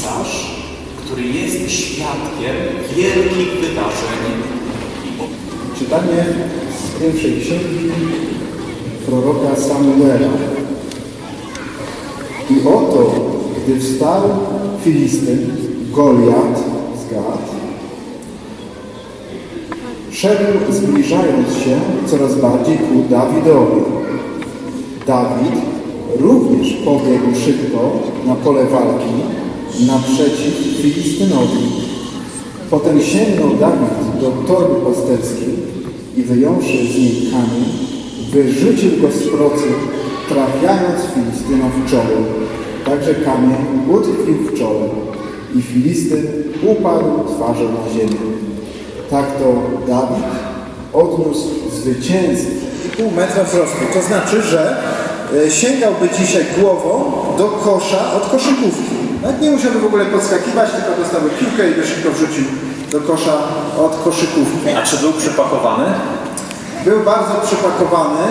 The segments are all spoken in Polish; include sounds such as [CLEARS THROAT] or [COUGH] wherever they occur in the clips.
pisarz, który jest świadkiem wielkich wydarzeń Czytanie z pierwszej księgi proroka Samuela. I oto, gdy wstał Filistyn, Goliat z Gad, szedł zbliżając się coraz bardziej ku Dawidowi. Dawid również pobiegł szybko na pole walki naprzeciw Filistynowi. Potem sięgnął Dawid do torby pasterskiej i wyjąwszy z niej kamień, wyrzucił go z procy, trafiając Filistyna w czoło. Także kamień utkwił w czole i Filistyn upadł twarzą na ziemię. Tak to Dawid odniósł zwycięstwo. pół metra wzrostu. To znaczy, że sięgałby dzisiaj głową do kosza od koszykówki. Nawet nie musiałby w ogóle podskakiwać, tylko dostałby piłkę i by szybko wrzucił do kosza od koszykówki. A czy był przypakowany? Był bardzo przypakowany,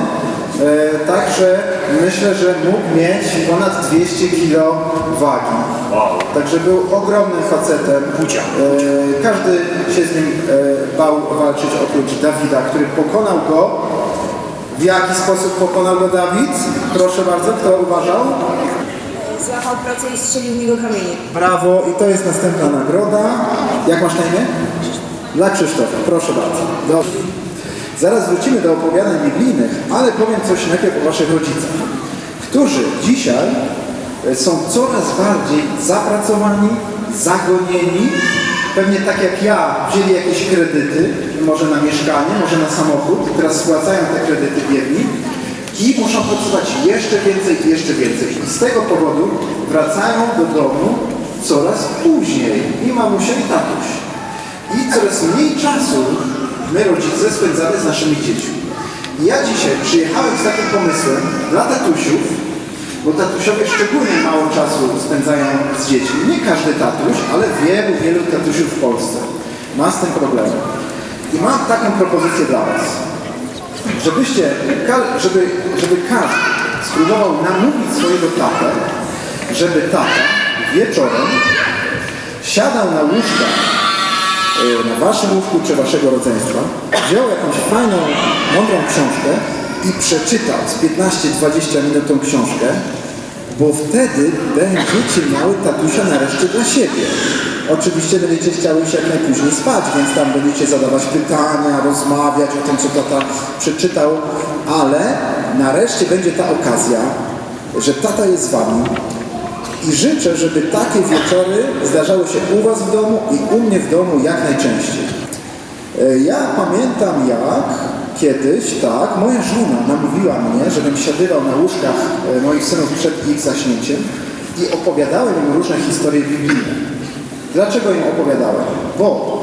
e, także myślę, że mógł mieć ponad 200 kg wagi. Wow. Także był ogromnym facetem. Bucia. E, każdy się z nim e, bał walczyć oprócz Dawida, który pokonał go. W jaki sposób pokonał go Dawid? Proszę bardzo, kto uważał? Złapał pracę i strzelił w niego kamienie. Brawo i to jest następna nagroda. Jak masz na imię? Dla Krzysztofa, proszę bardzo. Dobrze. Zaraz wrócimy do opowiadań biblijnych, ale powiem coś najpierw o waszych rodzicach, którzy dzisiaj e, są coraz bardziej zapracowani, zagonieni, pewnie tak jak ja, wzięli jakieś kredyty, może na mieszkanie, może na samochód, teraz spłacają te kredyty biedni i muszą pracować jeszcze więcej i jeszcze więcej. I z tego powodu wracają do domu coraz później i mamusia i tatuś. I coraz mniej czasu my rodzice spędzamy z naszymi dziećmi. I ja dzisiaj przyjechałem z takim pomysłem dla tatusiów, bo tatusiowie szczególnie mało czasu spędzają z dziećmi. Nie każdy tatuś, ale wielu, wielu tatusiów w Polsce ma z tym problem. I mam taką propozycję dla Was żebyście, żeby, żeby każdy spróbował namówić swojego tatę, żeby tata wieczorem siadał na łóżka e, na waszym łóżku czy waszego rodzeństwa, wziął jakąś fajną, mądrą książkę i przeczytał z 15-20 minut tą książkę, bo wtedy będziecie miały tatusia nareszcie dla siebie. Oczywiście będziecie chciały się jak najpóźniej spać, więc tam będziecie zadawać pytania, rozmawiać o tym, co tata przeczytał, ale nareszcie będzie ta okazja, że tata jest z wami i życzę, żeby takie wieczory zdarzały się u was w domu i u mnie w domu jak najczęściej. E, Ja pamiętam jak kiedyś, tak, moja żona namówiła mnie, żebym siadywał na łóżkach e, moich synów przed ich zaśnięciem i opowiadałem im różne historie biblijne. Dlaczego im opowiadałem? Bo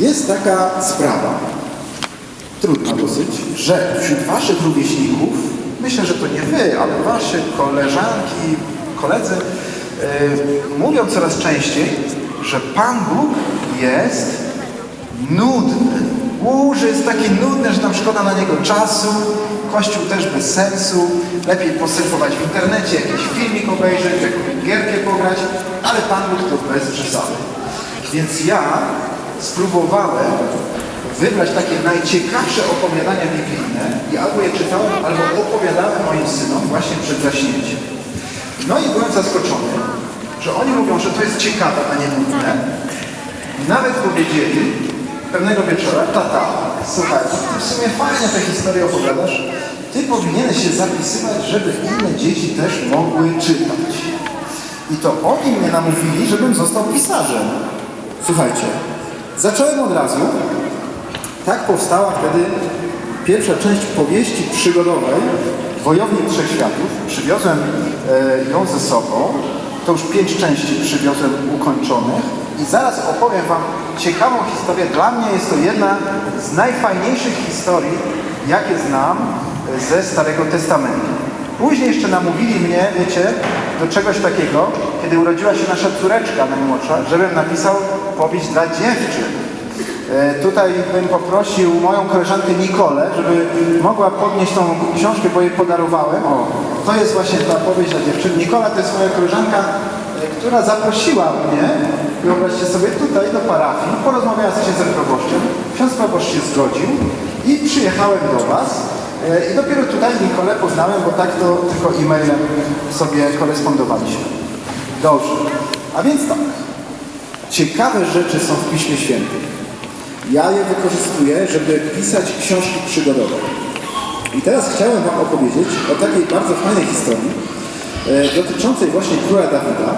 jest taka sprawa, trudna dosyć, że wśród waszych rówieśników, myślę, że to nie wy, ale wasze koleżanki, koledzy, yy, mówią coraz częściej, że Pan Bóg jest nudny. Że jest taki nudny, że tam szkoda na niego czasu, Kościół też bez sensu, lepiej posurfować w internecie, jakiś filmik obejrzeć, jakąś gierkę pograć, ale Pan Bóg to bez przesady. Więc ja spróbowałem wybrać takie najciekawsze opowiadania biblijne i albo je czytałem, albo opowiadałem moim synom właśnie przed zaśnięciem. No i byłem zaskoczony, że oni mówią, że to jest ciekawe, a nie nudne. Nawet powiedzieli pewnego wieczora, tata, słuchaj, ty w sumie fajnie te historie opowiadasz, ty powinieneś się zapisywać, żeby inne dzieci też mogły czytać. I to oni mnie namówili, żebym został pisarzem. Słuchajcie, zacząłem od razu. Tak powstała wtedy pierwsza część powieści przygodowej Wojownik Trzech Światów. Przywiozłem e, ją ze sobą. To już pięć części przywiozłem ukończonych. I zaraz opowiem Wam ciekawą historię. Dla mnie jest to jedna z najfajniejszych historii, jakie znam e, ze Starego Testamentu. Później jeszcze namówili mnie, wiecie, do czegoś takiego, kiedy urodziła się nasza córeczka najmłodsza, żebym napisał powieść dla dziewczyn. E, Tutaj bym poprosił moją koleżankę Nikolę, żeby mogła podnieść tą książkę, bo jej podarowałem. O, to jest właśnie ta powieść dla dziewczyn. Nikola to jest moja koleżanka, e, która zaprosiła mnie, wyobraźcie sobie, tutaj do parafii. Porozmawiałem z księdzem proboszczem. Ksiądz proboszcz się zgodził i przyjechałem do Was. E, I dopiero tutaj Nikolę poznałem, bo tak to tylko e-mailem sobie korespondowaliśmy. Dobrze. A więc tak. Ciekawe rzeczy są w Piśmie Świętym. Ja je wykorzystuję, żeby pisać książki przygodowe. I teraz chciałem Wam opowiedzieć o takiej bardzo fajnej historii e, dotyczącej właśnie króla Dawida,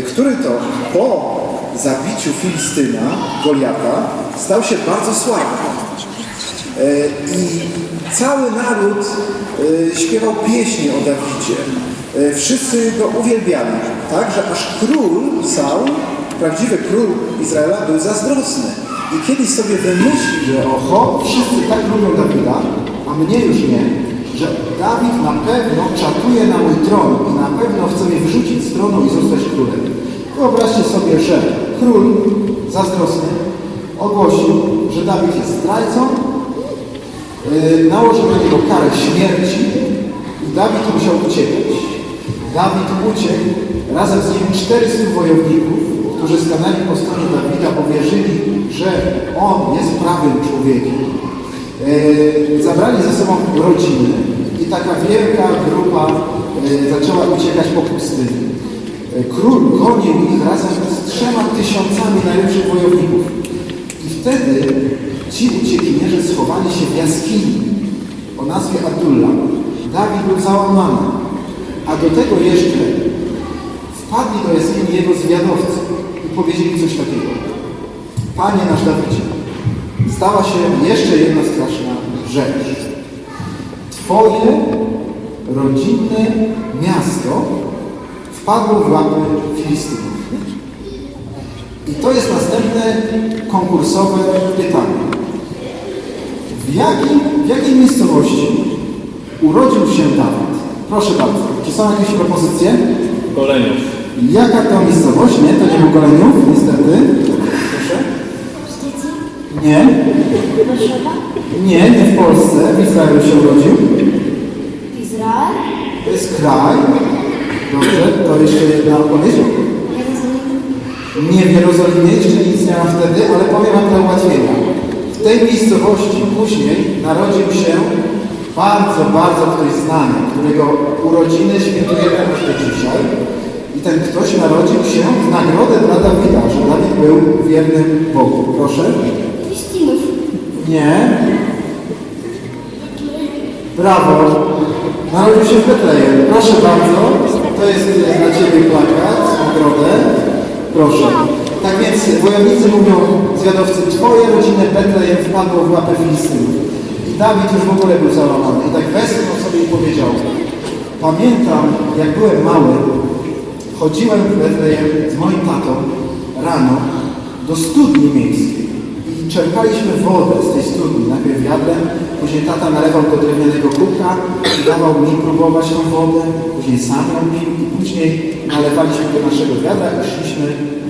który to po zabiciu Filistyna, Goliata, stał się bardzo sławny. E, I cały naród e, śpiewał pieśni o Dawidzie. E, Wszyscy go uwielbiali, tak, że aż król Saul, prawdziwy król Izraela, był zazdrosny. I kiedyś sobie wymyślił, że oho, wszyscy tak lubią Dawida, a mnie już nie, że Dawid na pewno czatuje na mój tron i na pewno chce mnie wyrzucić z tronu i zostać królem. Wyobraźcie sobie, że król zazdrosny ogłosił, że Dawid jest zdrajcą, Yy, nałożył na niego karę śmierci i Dawid musiał uciekać. Dawid uciekł, razem z nim 400 wojowników, którzy stanęli po stronie Dawida, bo wierzyli, że on jest prawym człowiekiem. Yy, zabrali ze sobą rodziny taka wielka grupa yy, zaczęła uciekać po pustyni. Yy, Król gonił ich razem z trzema tysiącami najlepszych wojowników. I wtedy ci uciekinierzy schowali się w jaskini o nazwie Adulla. Dawid był załamany, a do tego jeszcze wpadli do jaskini jego zwiadowcy i powiedzieli coś takiego. Panie nasz Dawidzie, stała się jeszcze jedna straszna rzecz. Twoje rodzinne miasto wpadło w łapy Filistynów. I to jest następne konkursowe pytanie. W, jakim, w jakiej miejscowości urodził się Dawid? Proszę bardzo, czy są jakieś propozycje? Goleniów. Jaka to miejscowość? Nie, to nie był Goleniów, niestety. Nie. Nie, nie w Polsce, w Izraelu się urodził. Izrael? To jest kraj. Dobrze, to jeszcze jedna odpowiedź. Nie w Jerozolimie, jeszcze nic nie ma wtedy, ale powiem Wam dla ułatwienia. W tej miejscowości później narodził się bardzo, bardzo ktoś znany, którego urodziny świętujemy aż do dzisiaj. I ten ktoś narodził się w nagrodę dla Dawida, że Dawid był wiernym Bogu. Proszę. Nie. Brawo. Narodził się w Betlejem. Proszę bardzo. To jest dla Ciebie plakat, nagrodę. Proszę. Tak więc wojownicy mówią zwiadowcy, Twoje rodziny Betlejem wpadło w łapę Filistynów. I Dawid już w ogóle był załamany. I tak westchnął sobie i powiedział, pamiętam jak byłem mały, chodziłem w Betlejem z moim tatą rano do studni miejskiej. Czerpaliśmy wodę z tej studni, najpierw wiadrem, później tata nalewał do drewnianego kubka i dawał mi próbować tą wodę, później sam ją i później nalewaliśmy do naszego wiadra i szliśmy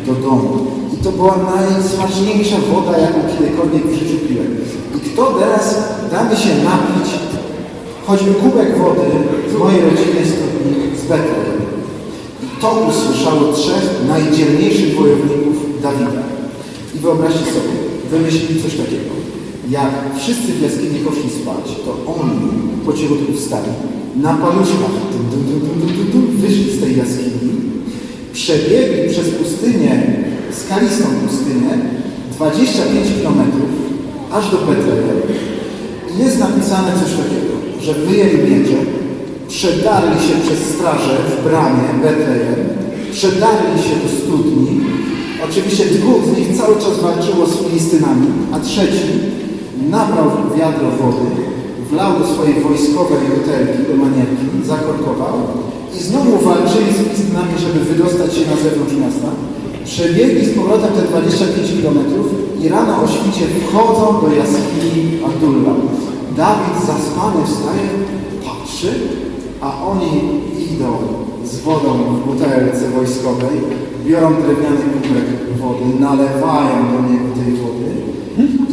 do domu. I to była najsmaczniejsza woda, jaką kiedykolwiek w życiu piłem. I kto teraz da mi się napić choćby kubek wody z mojej rodzinnej studni z Betlejem? I to usłyszało trzech najdzielniejszych wojowników Dawida. I wyobraźcie sobie, wymyślili coś takiego. Jak wszyscy w jaskini poszli spać, to oni po cichutku wstali, na paluszkach dum, dum, dum, dum, dum, dum, wyszli z tej jaskini, przebiegli przez pustynię, skalistą pustynię, 25 km, aż do Betlejem. Jest napisane coś takiego, że wyjęli miecze, przedarli się przez straże w bramie Betlejem, przedarli się do studni. Oczywiście dwóch z nich cały czas walczyło z Filistynami, a trzeci nabrał wiadro wody, wlał do swojej wojskowej butelki, do manierki, zakorkował i znowu walczyli z Filistynami, żeby wydostać się na zewnątrz miasta. Przebiegli z powrotem te 25 km i rano o świcie wchodzą do jaskini Adulla. Dawid zaspany wstaje, patrzy, a oni idą z wodą w butelce wojskowej, biorą drewniany kubek wody, nalewają do niego tej wody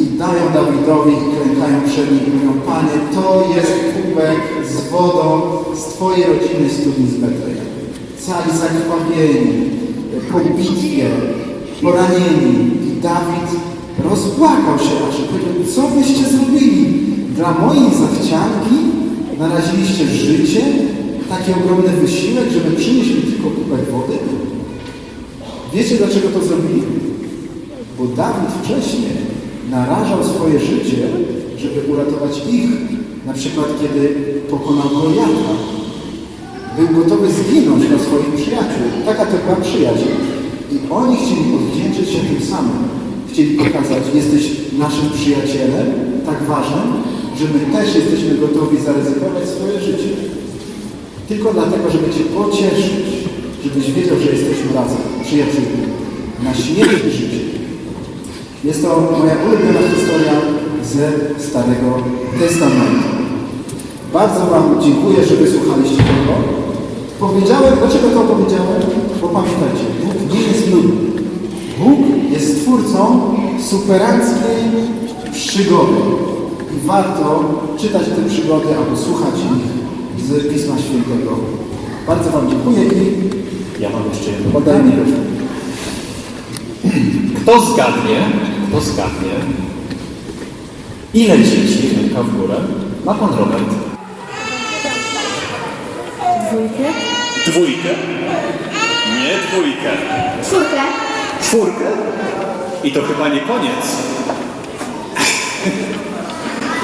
i dają Dawidowi i klękają przed nim i mówią, Panie, to jest kubek z wodą z Twojej rodziny studni z Betlejem. Cali zakrwawieni, po bitwie, poranieni i Dawid rozpłakał się aż powiedział, co wyście zrobili? Dla mojej zachcianki naraziliście życie, taki ogromny wysiłek, żeby przynieść mi tylko kubek wody? Wiecie dlaczego to zrobili? Bo Dawid wcześniej narażał swoje życie, żeby uratować ich. Na przykład kiedy pokonał Goliata. Był gotowy zginąć dla swoich przyjaciół. Taka to była przyjaciół. I oni chcieli odwdzięczyć się tym samym. Chcieli pokazać, jesteś naszym przyjacielem, tak ważnym, że my też jesteśmy gotowi zaryzykować swoje życie. Tylko dlatego, żeby Cię pocieszyć, żebyś wiedział, że jesteśmy razem, przyjaciółmi, na śmierć i życie. Jest to moja ulubiona historia ze Starego Testamentu. Bardzo Wam dziękuję, że wysłuchaliście tego. Powiedziałem, dlaczego to powiedziałem? Bo pamiętajcie, Bóg nie jest nudny. Bóg jest twórcą superanckiej przygody. I warto czytać te przygody albo słuchać ich z Pisma Świętego. Bardzo Wam dziękuję i Ja mam jeszcze jedno mikrofon. Kto zgadnie, kto zgadnie, ile dzieci, ręka w górę, ma pan Robert? Dwójkę. Dwójkę? Nie dwójkę. Czwórkę. Czwórkę? I to chyba nie koniec.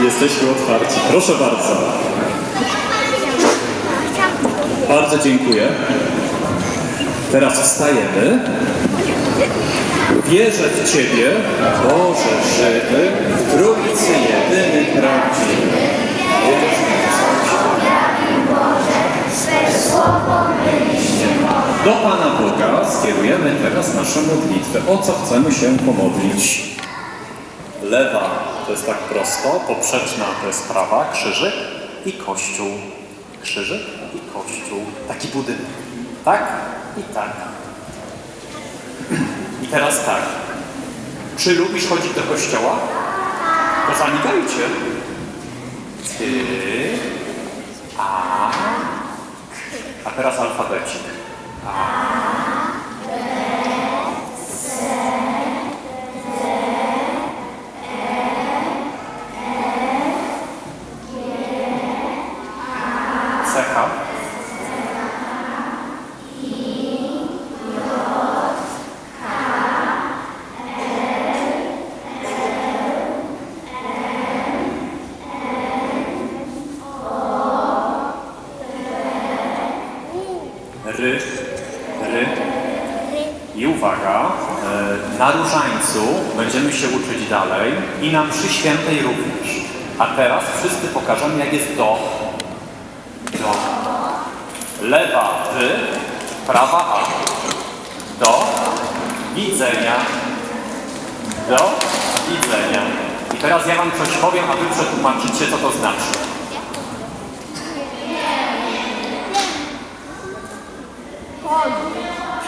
Jesteśmy otwarci. Proszę bardzo. Bardzo dziękuję. Teraz wstajemy. Wierzę w Ciebie, Boże żywy, w Trójcy jedyny prawdziwy. Do Pana Boga skierujemy teraz naszą modlitwę. O co chcemy się pomodlić? Lewa to jest tak prosto, poprzeczna to jest prawa, krzyżyk i kościół. Krzyżyk i kościół. Taki budynek. Tak i tak. [CLEARS THROAT] I teraz tak. Czy lubisz chodzić do kościoła? To zamigajcie. Ty, a, a teraz alfabecik. Cecha. Ry, ry. I uwaga, e, na różańcu będziemy się uczyć dalej i na mszy świętej również. A teraz wszyscy pokażemy, jak jest do. Do. Lewa ry, prawa a. Do widzenia. Do widzenia. I teraz ja wam coś powiem, a wy przetłumaczycie, co to znaczy.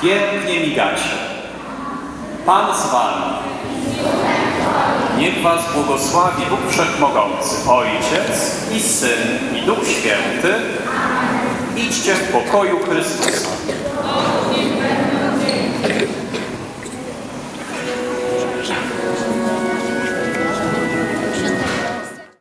Pięknie migacie. Pan z wami. Niech was błogosławi Bóg Wszechmogący, Ojciec i Syn i Duch Święty. Idźcie w pokoju Chrystusa.